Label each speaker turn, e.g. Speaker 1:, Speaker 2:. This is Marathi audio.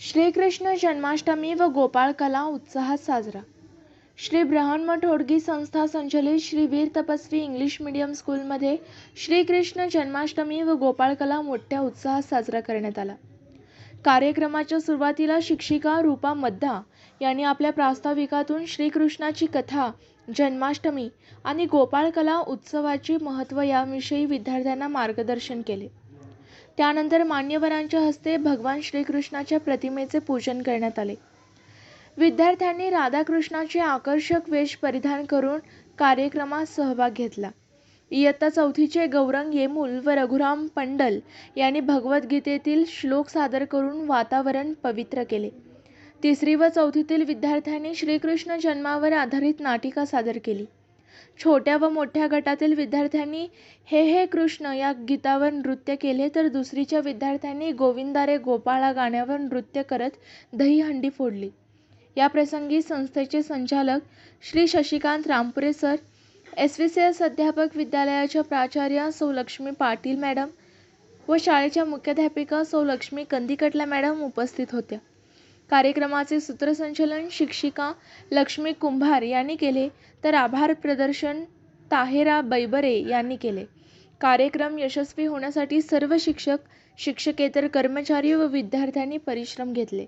Speaker 1: श्रीकृष्ण जन्माष्टमी व गोपाळ कला उत्साहात साजरा. श्री ब्रह्म ठोडगी संस्था संचलित श्री वीर तपस्वी इंग्लिश मीडियम स्कूलमध्ये श्रीकृष्ण जन्माष्टमी व गोपाळ कला मोठ्या उत्साहात साजरा करण्यात आला. कार्यक्रमाच्या सुरुवातीला शिक्षिका रूपा मद्दा यांनी आपल्या प्रास्ताविकातून श्रीकृष्णाची कथा जन्माष्टमी आणि गोपाळ कला उत्सवाचे महत्त्व याविषयी विद्यार्थ्यांना मार्गदर्शन केले. त्यानंतर मान्यवरांच्या हस्ते भगवान श्रीकृष्णाच्या प्रतिमेचे पूजन करण्यात आले. विद्यार्थ्यांनी राधाकृष्णाचे आकर्षक वेश परिधान करून कार्यक्रमात सहभाग घेतला. इयत्ता चौथीचे गौरंग येमूल व रघुराम पंडल यांनी भगवद्गीतेतील श्लोक सादर करून वातावरण पवित्र केले. तिसरी व चौथीतील विद्यार्थ्यांनी श्रीकृष्ण जन्मावर आधारित नाटिका सादर केली. छोट्या व मोठ्या गटातील विद्यार्थ्यांनी हे हे कृष्ण या गीतावर नृत्य केले तर दुसरीच्या विद्यार्थ्यांनी गोविंदारे गोपाळा गाण्यावर नृत्य करत दहीहंडी फोडली. या प्रसंगी संस्थेचे संचालक Shri Shashikant Rampure sir S V C S अध्यापक विद्यालयाच्या प्राचार्या सौ लक्ष्मी पाटील मॅडम व शाळेच्या मुख्याध्यापिका सौ लक्ष्मी कंदिकटला मॅडम उपस्थित होत्या. कार्यक्रमाचे सूत्रसंचलन शिक्षिका लक्ष्मी कुंभार यांनी केले तर आभार प्रदर्शन ताहेरा बैबरे यांनी केले. कार्यक्रम यशस्वी होण्यासाठी सर्व शिक्षक शिक्षकेतर कर्मचारी व विद्यार्थ्यांनी परिश्रम घेतले.